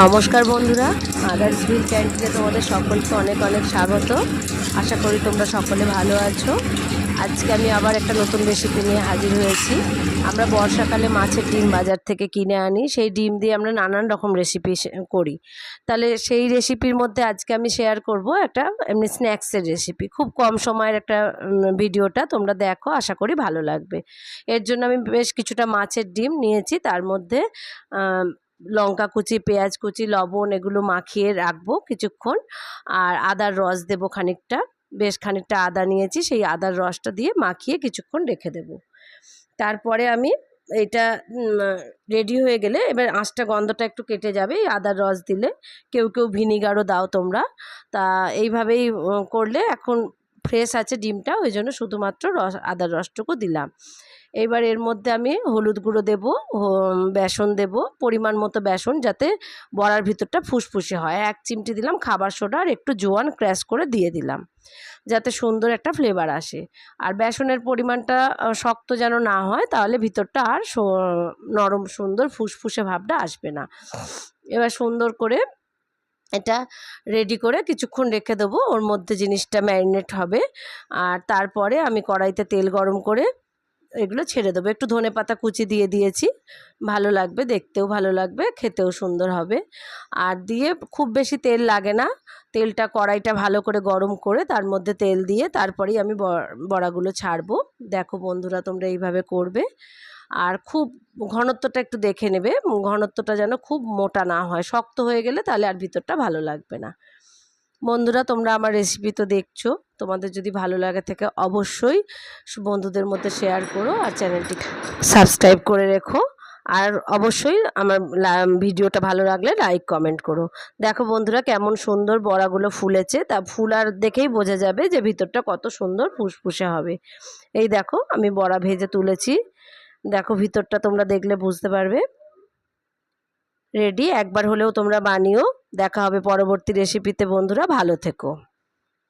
নমস্কার বন্ধুরা আদার্স বিল ক্যান্টিনে তোমাদের সকলকে অনেক অনেক স্বাগত। আশা করি তোমরা সকলে ভালো আছো। আজকে আমি আবার একটা নতুন রেসিপি নিয়ে হাজির হয়েছি। আমরা বর্ষাকালে মাছের ডিম বাজার থেকে কিনে আনি, সেই ডিম দিয়ে আমরা নানান রকম রেসিপি করি। তাহলে সেই রেসিপির মধ্যে আজকে আমি শেয়ার করব একটা এমনি স্ন্যাক্সের রেসিপি খুব কম সময়ের একটা ভিডিওটা তোমরা দেখো, আশা করি ভালো লাগবে। এর জন্য আমি বেশ কিছুটা মাছের ডিম নিয়েছি, তার মধ্যে লঙ্কা কুচি, পেঁয়াজ কুচি, লবণ এগুলো মাখিয়ে রাখব কিছুক্ষণ। আর আদার রস দেবো খানিকটা। বেশ খানিকটা আদা নিয়েছি, সেই আদার রসটা দিয়ে মাখিয়ে কিছুক্ষণ রেখে দেব। তারপরে আমি এটা রেডি হয়ে গেলে এবার আঁচটা, গন্ধটা একটু কেটে যাবে এই আদার রস দিলে। কেউ কেউ ভিনিগারও দাও তোমরা। তা এইভাবেই করলে এখন ফ্রেশ আছে ডিমটা, ওই জন্য শুধুমাত্র রস, আদার রসটুকু দিলাম। এইবার এর মধ্যে আমি হলুদ গুঁড়ো দেবো বেসন দেব, পরিমাণ মতো বেসন যাতে বড়ার ভিতরটা ফুসফুসে হয়। এক চিমটি দিলাম খাবার সোডা আর একটু জোয়ান ক্র্যাশ করে দিয়ে দিলাম, যাতে সুন্দর একটা ফ্লেভার আসে। আর বেসনের পরিমাণটা শক্ত যেন না হয় তাহলে ভিতরটা আর নরম সুন্দর ফুসফুসে ভাবটা আসবে না। এবার সুন্দর করে এটা রেডি করে কিছুক্ষণ রেখে দেবো, ওর মধ্যে জিনিসটা ম্যারিনেট হবে। আর তারপরে আমি কড়াইতে তেল গরম করে এগুলো ছেড়ে দেবো। একটু ধনে পাতা কুচি দিয়ে দিয়েছি। ভালো লাগবে, দেখতেও ভালো লাগবে, খেতেও সুন্দর হবে। আর দিয়ে খুব বেশি তেল লাগে না। তেলটা কড়াইটা ভালো করে গরম করে তার মধ্যে তেল দিয়ে তারপরেই আমি বড়াগুলো ছাড়বো। দেখো বন্ধুরা তোমরা এইভাবে করবে। আর খুব ঘনত্বটা একটু দেখে নেবে। ঘনত্বটা যেন খুব মোটা না হয়। শক্ত হয়ে গেলে তাহলে আর ভিতরটা ভালো লাগবে না। বন্ধুরা, তোমরা আমার রেসিপি তো দেখছ। তোমাদের যদি ভালো লাগে থাকে অবশ্যই বন্ধুদের মধ্যে শেয়ার করো আর চ্যানেলটি সাবস্ক্রাইব করে রেখো। আর অবশ্যই আমার ভিডিওটা ভালো লাগলে লাইক কমেন্ট করো। দেখো বন্ধুরা, কেমন সুন্দর বড়াগুলো ফুলেছে। তা ফুলার দেখেই বোঝা যাবে যে ভিতরটা কত সুন্দর ফুসফুসে হবে। এই দেখো, আমি বড়া ভেজে তুলেছি। দেখো ভিতরটা তোমরা দেখলে বুঝতে পারবে। রেডি একবার হলেও তোমরা বানিও। দেখা হবে পরবর্তী রেসিপিতে বন্ধুরা। ভালো থেকো।